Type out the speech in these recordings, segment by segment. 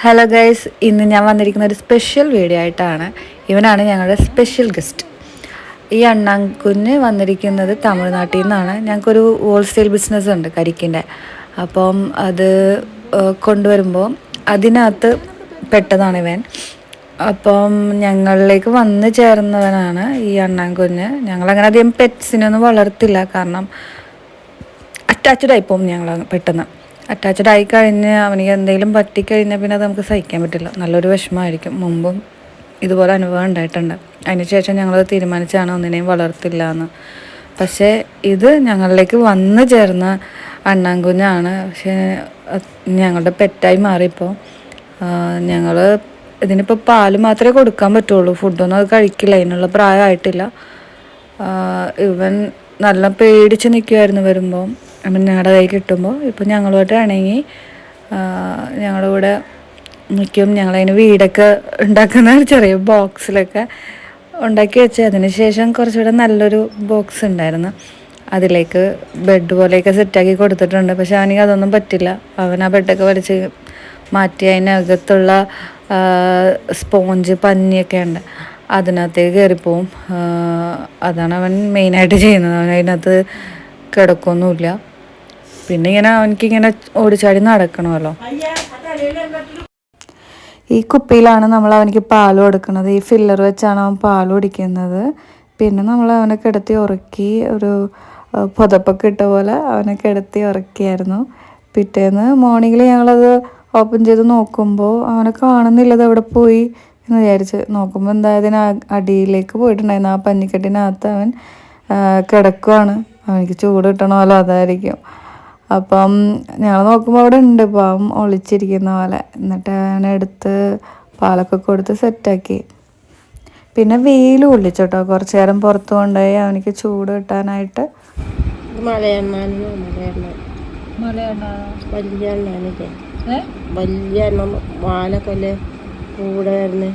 Hello guys ഇന്ന് ഞാൻ വന്നിരിക്കുന്ന ഒരു സ്പെഷ്യൽ വീഡിയോ ആയിട്ടാണ്. ഇവനാണ് ഞങ്ങളുടെ സ്പെഷ്യൽ ഗസ്റ്റ് ഈ അണ്ണാങ്കുഞ്ഞ് വന്നിരിക്കുന്നത് തമിഴ്നാട്ടിൽ നിന്നാണ്. ഞങ്ങൾക്കൊരു ഹോൾസെയിൽ ബിസിനസ് ഉണ്ട് കരിക്കിന്റെ. അപ്പം അത് കൊണ്ടുവരുമ്പോൾ അതിനകത്ത് പെട്ടതാണ് ഇവൻ. അപ്പം ഞങ്ങളിലേക്ക് വന്ന് ചേർന്നവനാണ് ഈ അണ്ണാങ്കുഞ്ഞ് ഞങ്ങളങ്ങനെ അധികം പെറ്റ്സിനൊന്നും വളർത്തില്ല. കാരണം അറ്റാച്ച്ഡ് ആയിപ്പോവും ഞങ്ങൾ പെട്ടെന്ന്. അറ്റാച്ച്ഡ് ആയി കഴിഞ്ഞ് അവനിക്ക് എന്തെങ്കിലും പറ്റിക്കഴിഞ്ഞാൽ പിന്നെ അത് നമുക്ക് സഹിക്കാൻ പറ്റില്ല. നല്ലൊരു വിഷമമായിരിക്കും. മുമ്പും ഇതുപോലെ അനുഭവം ഉണ്ടായിട്ടുണ്ട്. അതിനുശേഷം ഞങ്ങൾ തീരുമാനിച്ചാണ് ഒന്നിനെയും വളർത്തില്ല എന്ന്. പക്ഷേ ഇത് ഞങ്ങളിലേക്ക് വന്നു ചേർന്ന അണ്ണാങ്കുഞ്ഞാണ്. പക്ഷേ ഞങ്ങളുടെ പെറ്റായി മാറിയപ്പോൾ ഞങ്ങൾ ഇതിനിപ്പോൾ പാൽ മാത്രമേ കൊടുക്കാൻ പറ്റുള്ളൂ. ഫുഡൊന്നും അത് കഴിക്കില്ല. അതിനുള്ള പ്രായമായിട്ടില്ല. ഇവൻ നല്ല പേടിച്ച് നിൽക്കുമായിരുന്നു വരുമ്പോൾ അവൻ ഞങ്ങളുടെ കൈ കിട്ടുമ്പോൾ ഇപ്പം ഞങ്ങളോട്ടാണെങ്കിൽ ഞങ്ങളുടെ കൂടെ മിക്കും ഞങ്ങളതിന് വീടൊക്കെ ഉണ്ടാക്കുന്ന ചെറിയ ബോക്സിലൊക്കെ ഉണ്ടാക്കി വെച്ച്. അതിന് ശേഷം കുറച്ചുകൂടെ നല്ലൊരു ബോക്സ് ഉണ്ടായിരുന്നു. അതിലേക്ക് ബെഡ് പോലെയൊക്കെ സെറ്റാക്കി കൊടുത്തിട്ടുണ്ട്. പക്ഷെ അവനിക്ക് അതൊന്നും പറ്റില്ല. അവൻ ആ ബെഡൊക്കെ വലിച്ച് മാറ്റി അതിനകത്തുള്ള സ്പോഞ്ച് പഞ്ഞിയൊക്കെ ഉണ്ട്. അതിനകത്തേക്ക് കയറിപ്പോവും അതാണ് അവൻ മെയിനായിട്ട് ചെയ്യുന്നത്. അവൻ അതിനകത്ത് കിടക്കൊന്നുമില്ല. പിന്നെ ഇങ്ങനെ അവനിക്കിങ്ങനെ ഓടിച്ചാടി നടക്കണമല്ലോ. ഈ കുപ്പിയിലാണ് നമ്മൾ അവനിക്ക് പാൽ കൊടുക്കുന്നത്. ഈ ഫില്ലർ വെച്ചാണ് അവൻ പാൽ കുടിക്കുന്നത്. പിന്നെ നമ്മൾ അവനെ കിടത്തി ഉറക്കി ഒരു പുതപ്പൊക്കെ ഇട്ട പോലെ അവനെ കിടത്തി ഉറക്കിയായിരുന്നു. പിറ്റേന്ന് മോർണിംഗിൽ ഞങ്ങളത് ഓപ്പൺ ചെയ്ത് നോക്കുമ്പോൾ അവനെ കാണുന്നില്ലത് അവിടെ പോയി എന്ന് വിചാരിച്ച് നോക്കുമ്പോൾ എന്തായതിന് അടിയിലേക്ക് പോയിട്ടുണ്ടായിരുന്നു? ആ പഞ്ഞിക്കെട്ടിനകത്ത് അവൻ കിടക്കുവാണ്. അവനിക്ക് ചൂട് കിട്ടണമല്ലോ അതായിരിക്കും. അപ്പം ഞങ്ങൾ നോക്കുമ്പോൾ അവിടെ ഉണ്ട് പാവം ഒളിച്ചിരിക്കുന്ന പോലെ. എന്നിട്ട് ഞാൻ എടുത്ത് പാലൊക്കെ കൊടുത്ത് സെറ്റാക്കി പിന്നെ വെയിൽ കൊള്ളിച്ചോട്ടോ. കുറച്ച് നേരം പുറത്ത് കൊണ്ടുപോയി അവനിക്ക് ചൂട് കിട്ടാനായിട്ട്. വലിയ വലിയ എണ്ണം വാലൊക്കെ കൂടെ വരുന്നേ?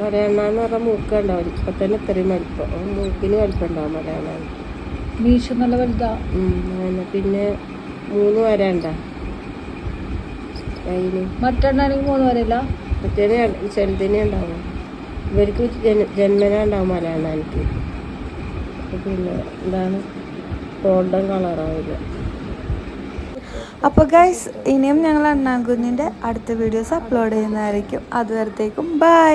മലയണ്ണാന്ന് പറഞ്ഞാൽ മൂക്കുണ്ടാവും ഇപ്പൊ തന്നെ ഇത്രയും വലിപ്പം. മൂക്കിന് വലിപ്പം ഉണ്ടാവും മലയണ്ണാൻ മീശ നല്ല വലുതാ. പിന്നെ മൂന്ന് വര ഉണ്ടാ. മറ്റെണ്ണാണെങ്കിൽ മൂന്ന് വരെയില്ല മറ്റേ ചെറുതിനെ ഉണ്ടാവും. ഇവർക്ക് ജന- ജന്മന ഉണ്ടാവും മലയണ്ണാനിക്ക് പിന്നെ എന്താണ്? ഗോൾഡൻ കളറാവില്ല അപ്പോൾ ഗൈസ് ഇനിയും ഞങ്ങൾ അണ്ണാൻകുഞ്ഞിന്റെ അടുത്ത വീഡിയോസ് അപ്ലോഡ് ചെയ്യുന്നതായിരിക്കും. അതുവരത്തേക്കും ബൈ